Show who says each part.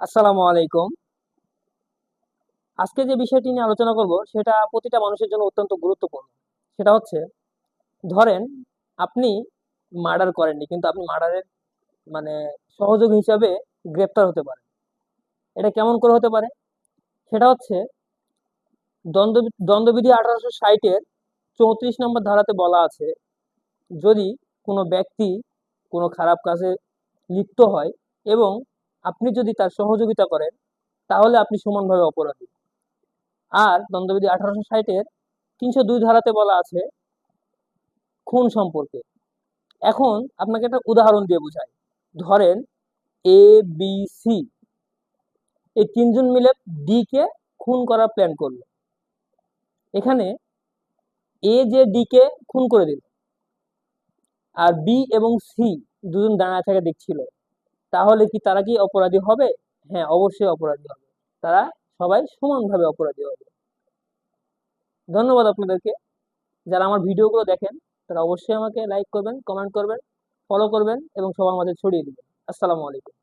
Speaker 1: আসসালামু আলাইকুম। আজকে যে বিষয়টি নিয়ে আলোচনা করব, সেটা প্রতিটা মানুষের জন্য অত্যন্ত গুরুত্বপূর্ণ। সেটা হচ্ছে, ধরেন আপনি মার্ডার করেননি, কিন্তু আপনি মার্ডারের মানে সহযোগী হিসাবে গ্রেপ্তার হতে পারেন। এটা কেমন করে হতে পারে? সেটা হচ্ছে, দ্বন্দ্ব, দ্বন্দ্ববিধি আঠারোশো ষাটের চৌত্রিশ নম্বর ধারাতে বলা আছে, যদি কোনো ব্যক্তি কোনো খারাপ কাজে লিপ্ত হয় এবং আপনি যদি তার সহযোগিতা করেন, তাহলে আপনি সমানভাবে অপরাধী। আর দ্বন্দ্ববিধি আঠারোশো ষাটের তিনশো দুই ধারাতে বলা আছে, খুন সম্পর্কে। এখন আপনাকে একটা উদাহরণ দিয়ে বোঝাই। ধরেন এ বি সি এই তিনজন মিলে ডি কে খুন করার প্ল্যান করল। এখানে এ যে ডি কে খুন করে দিল, আর বি এবং সি দুজন দাঁড়ায় থেকে দেখছিল। তাহলে কি তারা কি অপরাধী হবে? হ্যাঁ অবশ্যই অপরাধী হবে। তারা সবাই সমানভাবে অপরাধী হবে। ধন্যবাদ আপনাদেরকে। যারা আমার ভিডিওগুলো দেখেন, তারা অবশ্যই আমাকে লাইক করবেন কমেন্ট করবেন ফলো করবেন এবং সবার মাঝে ছড়িয়ে দেবেন। আসসালামু আলাইকুম।